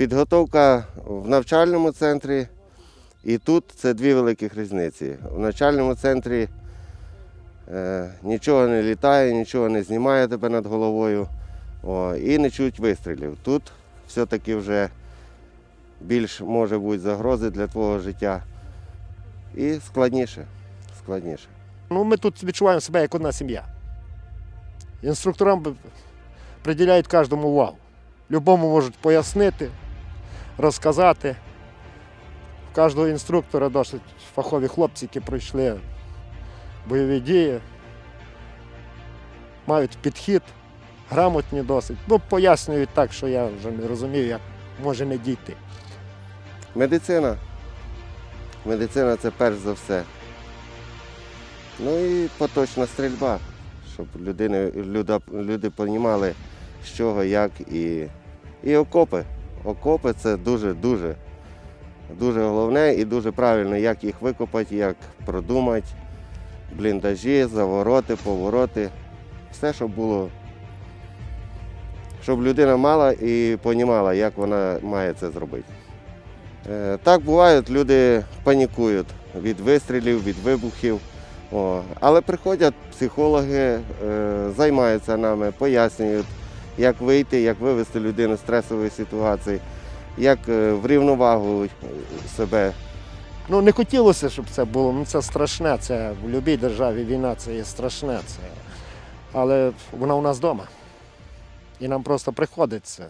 Підготовка в навчальному центрі і тут це дві великих різниці. В навчальному центрі е, нічого не літає, нічого не знімає тебе над головою о, і не чують вистрілів. Тут все-таки вже більш може бути загрози для твого життя. І складніше. складніше. Ну, ми тут відчуваємо себе як одна сім'я. Інструкторам приділяють кожному увагу. Любому можуть пояснити, розказати. У кожного інструктора досить фахові хлопці, які пройшли бойові дії, мають підхід, грамотні досить. Ну, пояснюють так, що я вже не розумію, як може не дійти. Медицина. Медицина це перш за все. Ну і поточна стрільба, щоб людини, люди розуміли, з чого, як і, і окопи. Окопи це дуже, дуже, дуже головне і дуже правильно, як їх викопати, як продумати, бліндажі, завороти, повороти. Все, щоб було. Щоб людина мала і розуміла, як вона має це зробити. Е, Так буває, люди панікують від вистрілів, від вибухів. О, але приходять психологи, е, займаються нами, пояснюють, як вийти, як вивести людину з стресової ситуації, як е, в рівновагу себе. Ну, не хотілося, щоб це було. Ну, це страшне. Це в будь-якій державі війна це є страшне. Це. Але вона у нас вдома. І нам просто приходиться.